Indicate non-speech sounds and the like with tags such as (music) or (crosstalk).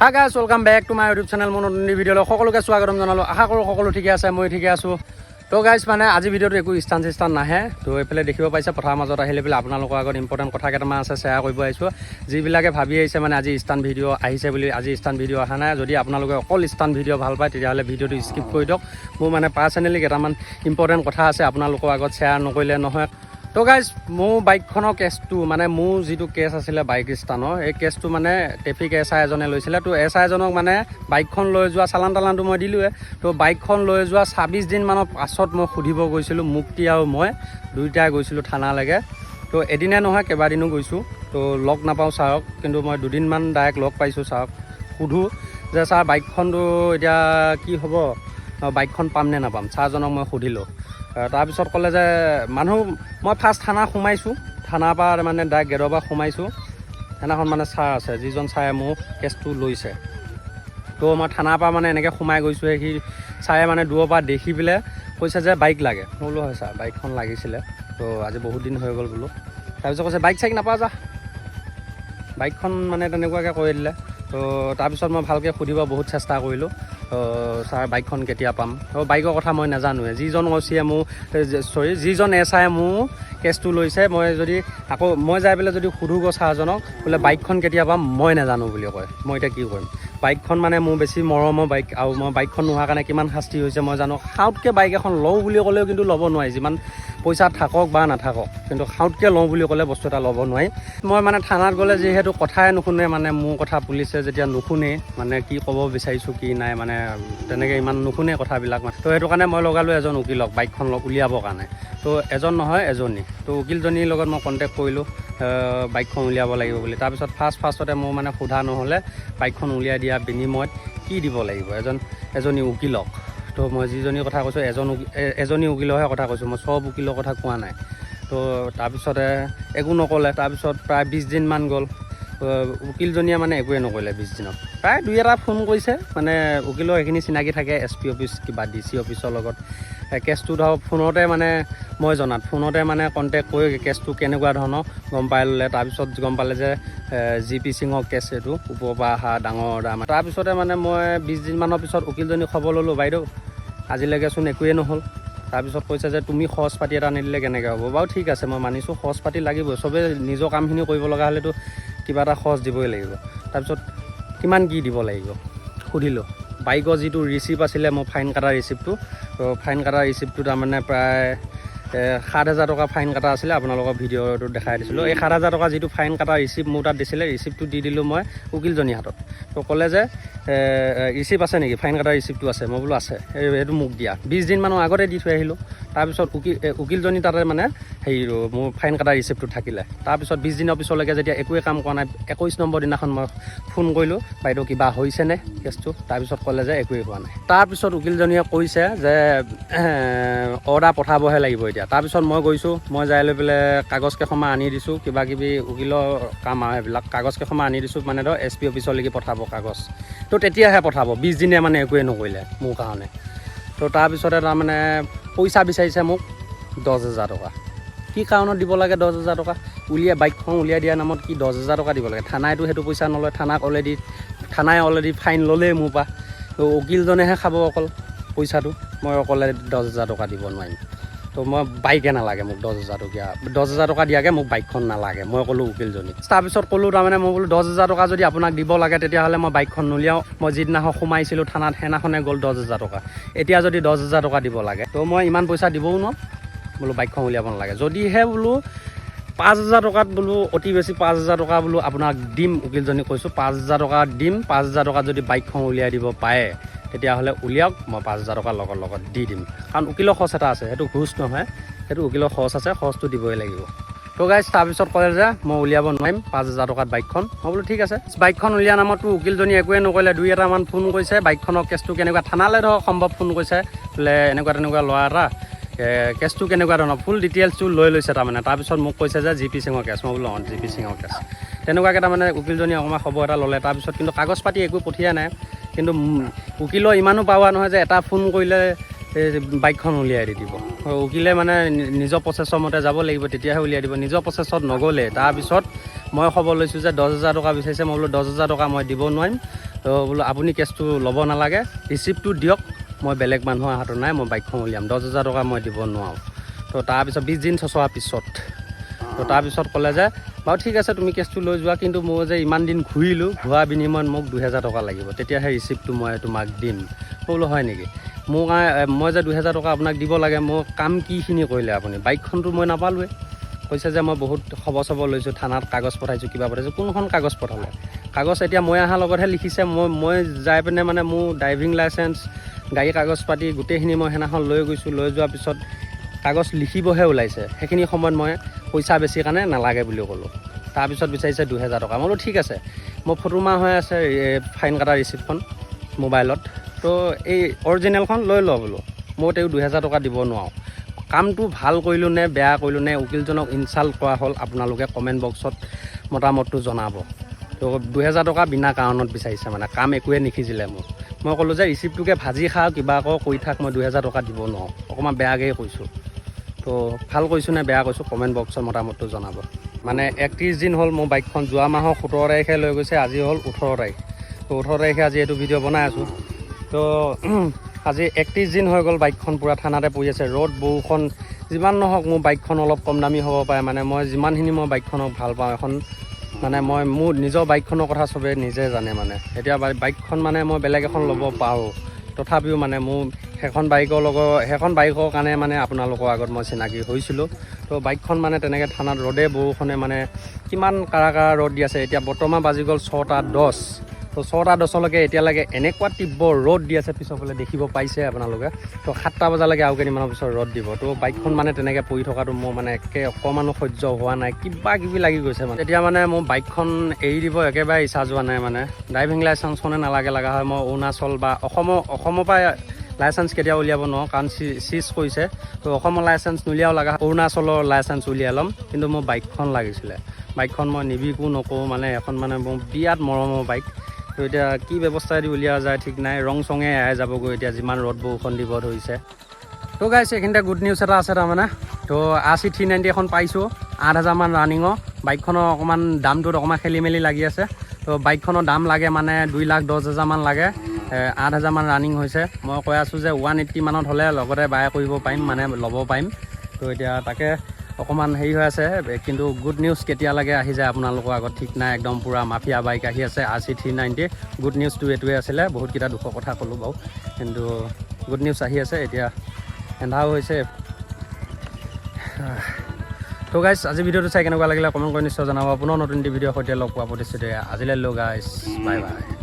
Hi guys welcome back to my YouTube channel মোৰ নতুন ভিডিঅ'লৈ সকলোকে স্বাগতম জনালোঁ। আশা কৰোঁ সকলো ঠিকে আছে মই ঠিকে আছোঁ। তো গাইছ মানে আজি ভিডিঅ'টো একো ষ্টান চিষ্টান নাহে। তো এইফালে দেখিব পাইছে পথাৰ মাজত আহিলে পেলাই আপোনালোকৰ আগত ইম্পৰ্টেণ্ট কথা কেইটামান আছে শ্বেয়াৰ কৰিব আহিছোঁ। যিবিলাকে ভাবি আহিছে মানে আজি ষ্টান ভিডিঅ' আহিছে বুলি আজি ষ্টান ভিডিঅ' অহা নাই। যদি আপোনালোকে অকল ষ্টান ভিডিঅ' ভাল পায় তেতিয়াহ'লে ভিডিঅ'টো স্কিপ কৰি দিয়ক। মোৰ মানে পাৰ্চনেলি কেইটামান ইম্পৰ্টেণ্ট কথা আছে আপোনালোকৰ আগত শ্বেয়াৰ নকৰিলে নহয়। তো গাইজ মোৰ বাইকখনৰ কেছটো মানে মোৰ যিটো কেছ আছিলে বাইক ষ্টানৰ এই কেছটো মানে ট্ৰেফিক এছ আই এজনে লৈছিলে। তো এছ আই এজনক মানে বাইকখন লৈ যোৱা চালান তালানটো মই দিলোঁৱে তো বাইকখন লৈ যোৱা ছাব্বিছ দিনমানৰ পাছত মই সুধিব গৈছিলোঁ মুক্তি আৰু মই দুয়োটাই গৈছিলোঁ থানালৈকে। তো এদিনে নহয় কেইবাদিনো গৈছোঁ। তো লগ নাপাওঁ ছাৰক কিন্তু মই দুদিনমান ডাইৰেক্ট লগ পাইছোঁ ছাৰক। সুধোঁ যে ছাৰ বাইকখনটো এতিয়া কি হ'ব? বাইকখন পাম নে নাপাম? ছাৰজনক মই সুধিলোঁ। তাৰপিছত ক'লে যে মানুহ মই ফাৰ্ষ্ট থানা সোমাইছোঁ। থানাৰ পৰা মানে ডাইৰেক্ট গেটৰ পৰা সোমাইছোঁ। সেইদিনাখন মানে ছাৰ আছে যিজন ছাৰে মোৰ কেছটো লৈছে। তো মই থানাৰ পৰা মানে এনেকৈ সোমাই গৈছোঁ সি ছাৰে মানে দূৰৰ পৰা দেখি পেলাই কৈছে যে বাইক লাগে। মই বোলো হয় ছাৰ বাইকখন লাগিছিলে। তো আজি বহুত দিন হৈ গ'ল বোলো। তাৰপিছত কৈছে বাইক চাইক নাপাওঁ যা। বাইকখন মানে তেনেকুৱাকৈ কৰি দিলে। তো তাৰপিছত মই ভালকৈ সুধিব বহুত চেষ্টা কৰিলোঁ। ছাৰ, বাইকখন কেতিয়া পাম? বাইকৰ কথা মই নাজানোৱে। যিজন অচিয়ে মোৰ চৰি, যিজন এছ আই মোৰ কেছটো লৈছে, মই যদি আকৌ, মই যাই পেলাই যদি সোধোগৈ ছাৰজনক, বোলে, বাইকখন কেতিয়া পাম, মই নাজানো বুলি কয়। মই এতিয়া কি কৰিম? বাইকখন মানে মোৰ বেছি মৰমৰ বাইক আৰু মই বাইকখন নোহোৱাৰ কাৰণে কিমান শাস্তি হৈছে মই জানো। সাউতকৈ বাইক এখন লওঁ বুলি ক'লেও কিন্তু ল'ব নোৱাৰি যিমান পইচা থাকক বা নাথাকক কিন্তু সাউতকৈ লওঁ বুলি ক'লে বস্তু এটা ল'ব নোৱাৰি। মই মানে থানাত গ'লে যিহেতু কথাই নুশুনে মানে মোৰ কথা পুলিচে যেতিয়া নুশুনে মানে কি ক'ব বিচাৰিছোঁ কি নাই মানে তেনেকৈ ইমান নুশুনে কথাবিলাক মানে। তো সেইটো কাৰণে মই লগালোঁ এজন উকিলক বাইকখন উলিয়াবৰ কাৰণে। তো এজন নহয় এজনী। তো উকিলজনীৰ লগত মই কণ্টেক্ট কৰিলোঁ। বাইকখন উলিয়াব লাগিব বুলি। তাৰপিছত ফাৰ্ষ্ট ফাৰ্ষ্টতে মোৰ মানে সোধা নহ'লে বাইকখন উলিয়াই দিয়া বিনিময়ত কি দিব লাগিব? এজন এজনী উকিলক। তো মই যিজনীৰ কথা কৈছোঁ এজন এজনী উকিলৰহে কথা কৈছোঁ। মই চব উকিলৰ কথা কোৱা নাই। তো তাৰপিছতে একো নক'লে। তাৰপিছত প্ৰায় বিছ দিনমান গ'ল। উকিলজনীয়ে মানে একোৱে নকৰিলে বিছ দিনত। প্ৰায় দুই এটা ফোন কৰিছে মানে উকিলৰ সেইখিনি চিনাকি থাকে এছ পি অফিচ কিবা ডি চি অফিচৰ লগত। কেছটো ধৰক ফোনতে মানে মই জনাত ফোনতে মানে কণ্টেক্ট কৰি কেছটো কেনেকুৱা ধৰণৰ গম পাই ল'লে। তাৰপিছত গম পালে যে জি পি সিঙৰ কেছ এইটো ওপৰৰ পৰা অহা ডাঙৰ দাম। তাৰপিছতে মানে মই বিছ দিনমানৰ পিছত উকিলজনী খবৰ ল'লোঁ বাইদেউ আজিলৈকেচোন একোৱেই নহ'ল। তাৰপিছত কৈছে যে তুমি খৰচ পাতি এটা নিদিলে কেনেকৈ হ'ব? বাৰু ঠিক আছে মই মানিছোঁ খৰচ পাতি লাগিবই। চবেই নিজৰ কামখিনি কৰিব লগা হ'লেতো কিবা এটা খৰচ দিবই লাগিব। তাৰপিছত কিমান কি দিব লাগিব? সুধিলোঁ। বাইকৰ যিটো ৰিচিপ্ট আছিলে মোৰ ফাইন কটা ৰিচিপ্টটো তো ফাইন কটা ৰিচিপ্টটো তাৰমানে প্ৰায় সাত হাজাৰ টকা ফাইন কটা আছিলে আপোনালোকৰ ভিডিঅ'টো দেখাই দিছিলোঁ। এই সাত হাজাৰ টকা যিটো ফাইন কটা ৰিচিপ্ট মোৰ তাত দিছিলে ৰিচিপ্টটো দি দিলোঁ মই উকিলজনীৰ হাতত। তো ক'লে যে ৰিচিপ্ট আছে নেকি? ফাইন কটা ৰিচিপ্টটো আছে। মই বোলো আছে। এইটো মোক দিয়া। বিছ দিনমানৰ আগতে দি থৈ আহিলোঁ। তাৰপিছত উকিল উকিলজনী তাতে মানে হেৰি মোৰ ফাইন কটা ৰিচিপ্টটো থাকিলে। তাৰপিছত বিছ দিনৰ পিছলৈকে যেতিয়া একোৱে কাম কৰা নাই একৈছ নম্বৰ দিনাখন মই ফোন কৰিলোঁ বাইদেউ কিবা হৈছেনে কেছটো? তাৰপিছত ক'লে যে একোৱেই হোৱা নাই। তাৰপিছত উকিলজনীয়ে কৈছে যে অৰ্ডাৰ পঠাবহে লাগিব এতিয়া। তাৰপিছত মই গৈছোঁ মই যাই লৈ পেলাই কাগজ কেইখনমান আনি দিছোঁ কিবা কিবি উকিলৰ কাম আৰু সেইবিলাক কাগজ কেইখনমান আনি দিছোঁ মানে ধৰ এছ পি অফিচলৈকে পঠাব কাগজ। তো তেতিয়াহে পঠাব বিছ দিনে মানে একোৱে নকৰিলে মোৰ কাৰণে। তো তাৰপিছতে তাৰমানে পইচা বিচাৰিছে মোক দহ হাজাৰ টকা। কি কাৰণত দিব লাগে দহ হাজাৰ টকা? উলিয়াই বাইকখন উলিয়াই দিয়াৰ নামত কি দহ হাজাৰ টকা দিব লাগে? থানাইতো সেইটো পইচা নলয় থানাক অলৰেডি থানাই অলৰেডি ফাইন ল'লেই মোৰ পৰা তো উকিলজনেহে খাব অকল পইচাটো মই অকলে দহ হাজাৰ টকা দিব নোৱাৰিম। তো মই বাইকে নালাগে মোক দহ হাজাৰ টকীয়া। দহ হাজাৰ টকা দিয়াকৈ মোক বাইকখন নালাগে মই ক'লোঁ উকিলজনীক। তাৰপিছত ক'লোঁ তাৰমানে মই বোলো দহ হাজাৰ টকা যদি আপোনাক দিব লাগে তেতিয়াহ'লে মই বাইকখন নুলিয়াওঁ। মই যিদিনাখন সোমাইছিলোঁ থানাত সেইদিনাখনে গ'ল দহ হাজাৰ টকা। এতিয়া যদি দহ হাজাৰ টকা দিব লাগে তো মই ইমান পইচা দিবও নোৱাৰোঁ। বোলো বাইকখন উলিয়াব নালাগে। যদিহে বোলো পাঁচ হাজাৰ টকাত বোলো অতি বেছি পাঁচ হাজাৰ টকা বোলো আপোনাক দিম উকিলজনীক কৈছোঁ পাঁচ হাজাৰ টকা দিম। পাঁচ হাজাৰ টকা যদি বাইকখন উলিয়াই দিব পাৰে তেতিয়াহ'লে উলিয়াওক মই পাঁচ হাজাৰ টকা লগত লগত দি দিম। কাৰণ উকিলৰ খৰচ এটা আছে সেইটো ঘোচ নহয়। সেইটো উকিলৰ খৰচ আছে খৰচটো দিবই লাগিব। তো গাইজ তাৰপিছত ক'লে যে মই উলিয়াব নোৱাৰিম পাঁচ হাজাৰ টকাত বাইকখন। মই বোলো ঠিক আছে বাইকখন উলিওৱা নামততো উকিলজনী একোৱে নকৰিলে দুই এটামান ফোন কৰিছে বাইকখনৰ কেছটো কেনেকুৱা থানালৈ ধৰক সম্ভৱ ফোন কৰিছে বোলে এনেকুৱা তেনেকুৱা ল'ৰা এটা কেছটো কেনেকুৱা ধৰণৰ ফুল ডিটেইলছটো লৈ লৈছে তাৰমানে। তাৰপিছত মোক কৈছে যে জি পি সিঙৰ কেছ মই বোলো অঁ জি পি সিঙৰ কেছ। তেনেকুৱাকৈ তাৰমানে উকিলজনীয়ে অকণমান খবৰ এটা ল'লে। তাৰপিছত কিন্তু কাগজ পাতি একো পঠিয়া নাই। কিন্তু উকিলৰ ইমানো পাৱা নহয় যে এটা ফোন কৰিলে বাইকখন উলিয়াই দি দিব। উকিলে মানে নিজৰ প্ৰচেছৰ মতে যাব লাগিব তেতিয়াহে উলিয়াই দিব। নিজৰ প্ৰচেছত নগ'লে তাৰপিছত মই খবৰ লৈছোঁ যে দহ হাজাৰ টকা বিচাৰিছে মই বোলো দহ হাজাৰ টকা মই দিব নোৱাৰিম। তো বোলো আপুনি কেছটো ল'ব নালাগে ৰিচিপ্টটো দিয়ক। মই বেলেগ মানুহৰ হাতত নাই মই বাইকখন উলিয়াম। দহ হাজাৰ টকা মই দিব নোৱাৰোঁ। তো তাৰপিছত বিছ দিন চচোৱাৰ পিছত। তো তাৰপিছত ক'লে যে বাৰু ঠিক আছে তুমি কেছটো লৈ যোৱা কিন্তু মই যে ইমান দিন ঘূৰিলোঁ ঘূৰা বিনিময়ত মোক দুহেজাৰ টকা লাগিব। তেতিয়াহে ৰিচিপ্টটো মই তোমাক দিম। মই বোলো হয় নেকি? কাৰণে মই যে দুহেজাৰ টকা আপোনাক দিব লাগে মোৰ কাম কিখিনি কৰিলে আপুনি? বাইকখনতো মই নাপালোৱে কৈছে যে মই বহুত খবৰ চবৰ লৈছোঁ থানাত কাগজ পঠাইছোঁ কিবা পঠাইছোঁ। কোনখন কাগজ পঠালে? কাগজ এতিয়া মই অহাৰ লগতহে লিখিছে। মই মই যাই পিনে মানে মোৰ ড্ৰাইভিং লাইচেঞ্চ গাড়ী কাগজ পাতি গোটেইখিনি মই সেইদিনাখন লৈ গৈছোঁ। লৈ যোৱাৰ পিছত কাগজ লিখিবহে ওলাইছে। সেইখিনি সময়ত মই পইচা বেছি কাৰণে নালাগে বুলি ক'লোঁ। তাৰপিছত বিচাৰিছে দুহেজাৰ টকা। মই বোলো ঠিক আছে। মাৰ হৈ আছে ফাইন কটা ৰিচিপ্টখন মোবাইলত। তো এই অৰিজিনেলখন লৈ ল বোলো। মই তেওঁ দুহেজাৰ টকা দিব নোৱাৰোঁ। কামটো ভাল কৰিলোঁ নে বেয়া কৰিলোঁ নে উকিলজনক ইনচাল্ট কৰা হ'ল আপোনালোকে কমেণ্ট বক্সত মতামতটো জনাব। তো দুহেজাৰ টকা বিনা কাৰণত বিচাৰিছে মানে। কাম একোৱে নিখিজিলে মোক। মই ক'লোঁ যে ৰিচিপ্টটোকে ভাজি খাওঁ কিবা আকৌ কৰি থাক মই দুহেজাৰ টকা দিব নোৱাৰোঁ। অকণমান বেয়াকৈ কৈছোঁ। তো ভাল কৈছোঁ নে বেয়া কৈছোঁ কমেণ্ট বক্সত মতামতটো জনাব। মানে একত্ৰিছ দিন হ'ল মোৰ বাইকখন যোৱা মাহৰ সোতৰ তাৰিখে লৈ গৈছে আজি হ'ল ওঠৰ তাৰিখ। তো ওঠৰ তাৰিখে আজি এইটো ভিডিঅ' বনাই আছোঁ। তো (clears throat) আজি একত্ৰিছ দিন হৈ গ'ল বাইকখন পূৰা থানাতে পৰি আছে। ৰ'দ বৰষুণ যিমান নহওক মোৰ বাইকখন অলপ কম দামী হ'ব পাৰে। মানে মই যিমানখিনি মই বাইকখনক ভাল পাওঁ এখন মানে মই মোৰ নিজৰ বাইকখনৰ কথা চবেই নিজে জানে মানে। এতিয়া বাই- বাইকখন মানে মই বেলেগ এখন ল'ব পাৰোঁ। তথাপিও মানে মোৰ সেইখন বাইকৰ লগত সেইখন বাইকৰ কাৰণে মানে আপোনালোকৰ আগত মই চিনাকি হৈছিলোঁ। তো বাইকখন মানে তেনেকৈ থানাত ৰ'দে বৰষুণে মানে কিমান কাৰা কাৰা ৰ'দ দি আছে। এতিয়া বৰ্তমান বাজি গ'ল ছটা দহ তো ছটা দহলৈকে এতিয়ালৈকে এনেকুৱা তীব্ৰ ৰ'দ দি আছে পিছৰ ফালে দেখিব পাইছে আপোনালোকে। তো সাতটা বজালৈকে আৰু কেইদিনমানৰ পিছত ৰ'দ দিব। তো বাইকখন মানে তেনেকৈ পৰি থকাটো মোৰ মানে একে অকণমানো সহ্য হোৱা নাই। কিবা কিবি লাগি গৈছে মানে। এতিয়া মানে মোৰ বাইকখন এৰি দিব একেবাৰে ইচ্ছা যোৱা নাই মানে। ড্ৰাইভিং লাইচেঞ্চখনে নালাগে লগা হয়। মই অৰুণাচল বা অসমৰ অসমৰ পৰা লাইচেঞ্চ কেতিয়াও উলিয়াব নোৱাৰোঁ কাৰণ চি চিজ কৰিছে। তো অসমৰ লাইচেঞ্চ নুলিয়াও লগা হয়। অৰুণাচলৰ লাইচেঞ্চ উলিয়াই ল'ম। কিন্তু মোৰ বাইকখন লাগিছিলে। বাইকখন মই নিবিকো নকৰোঁ মানে। এখন মানে মোৰ বিৰাট মৰমৰ বাইক। তো এতিয়া কি ব্যৱস্থা দি উলিওৱা যায়, ঠিক নাই ৰং চঙে এৰাই যাবগৈ এতিয়া যিমান ৰ'দ বৰষুণ দিব ধৰিছে। তো গাইছে এইখিনিতে গুড নিউজ এটা আছে তাৰমানে। তো আৰ চি থ্ৰী নাইণ্টি এখন পাইছোঁ, আঠ হাজাৰমান ৰানিঙৰ বাইকখনৰ অকণমান দামটোত অকণমান খেলি মেলি লাগি আছে। তো বাইকখনৰ দাম লাগে মানে দুই লাখ দহ হাজাৰমান লাগে। আঠ হাজাৰমান ৰানিং হৈছে। মই কৈ আছোঁ যে ওৱান এইট্টি মানত হ'লে লগতে বাই কৰিব পাৰিম মানে ল'ব পাৰিম। তো এতিয়া তাকে অকণমান হেৰি হৈ আছে কিন্তু গুড নিউজ কেতিয়ালৈকে আহি যায় আপোনালোকৰ আগত ঠিক নাই একদম পূৰা মাফিয়া বাইক আহি আছে R C three ninety good নিউজটো এইটোৱে আছিলে বহুতকেইটা দুখৰ কথা ক'লোঁ বাৰু কিন্তু গুড নিউজ আহি আছে এতিয়া এন্ধাও হৈছে। তো গাইছ আজি ভিডিঅ'টো চাই কেনেকুৱা লাগিলে কমেণ্ট কৰি নিশ্চয় জনাব পুনৰ নতুন এটি ভিডিঅ'ৰ সৈতে লগ পোৱা প্ৰতিশ্ৰুতি আজিলৈ লো গাইছ বাই বাই